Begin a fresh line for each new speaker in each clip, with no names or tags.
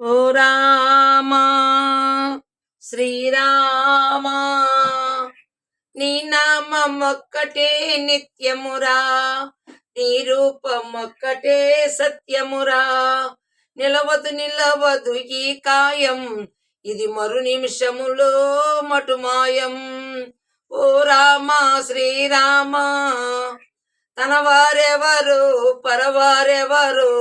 ఓ రామా శ్రీరామా నీ నామమొక్కటే నిత్యమురా నీ రూపమొక్కటే సత్యమురా. నిలవదు నిలవదు ఈ కాయం ఇది మరు నిమిషములో మటుమాయం. ఓ రామా శ్రీరామా తన వారెవరు పరవారెవరు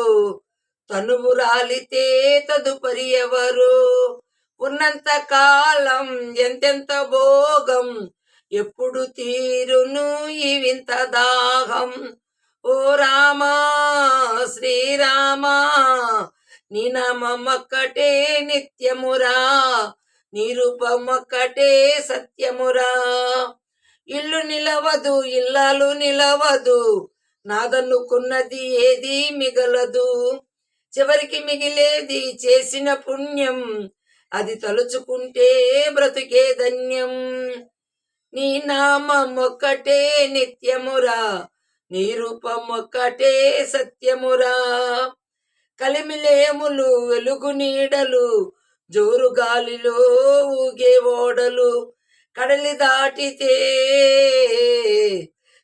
తనువు రాలితే తదుపరి ఎవరు? ఉన్నంత కాలం ఎంతెంత భోగం? ఎప్పుడు తీరును ఈ వింత దాహం? ఓ రామా శ్రీరామా నీ నామమ్మక్కటే నిత్యమురా నీ సత్యమురా. ఇల్లు నిలవదు ఇల్లాలు నిలవదు నాదన్నుకున్నది ఏది మిగలదు. చివరికి మిగిలేది చేసిన పుణ్యం. అది తలుచుకుంటే బ్రతుకే ధన్యం. నీ నామమొక్కటే నిత్యమురా. నీ రూపమొక్కటే సత్యమురా. కలిమిలేములు వెలుగు నీడలు. జోరు గాలిలో ఊగే ఓడలు. కడలి దాటితే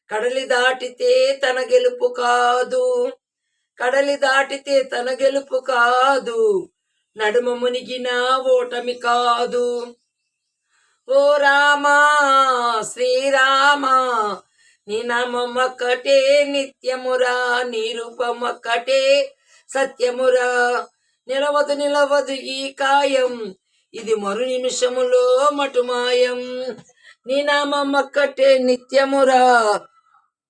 కడలి దాటితే తన గెలుపు కాదు. కడలి దాటితే తన గెలుపు కాదు. నడుమ మునిగిన ఓటమి కాదు. ఓ రామా శ్రీరామా నీ నామమ్మక్కటే నిత్యమురా నీ రూపమొక్కటే సత్యమురా. నిలవదు నిలవదు ఈ కాయం ఇది మరు నిమిషములో మటుమాయం. నీ నామమ్మక్కటే నిత్యమురా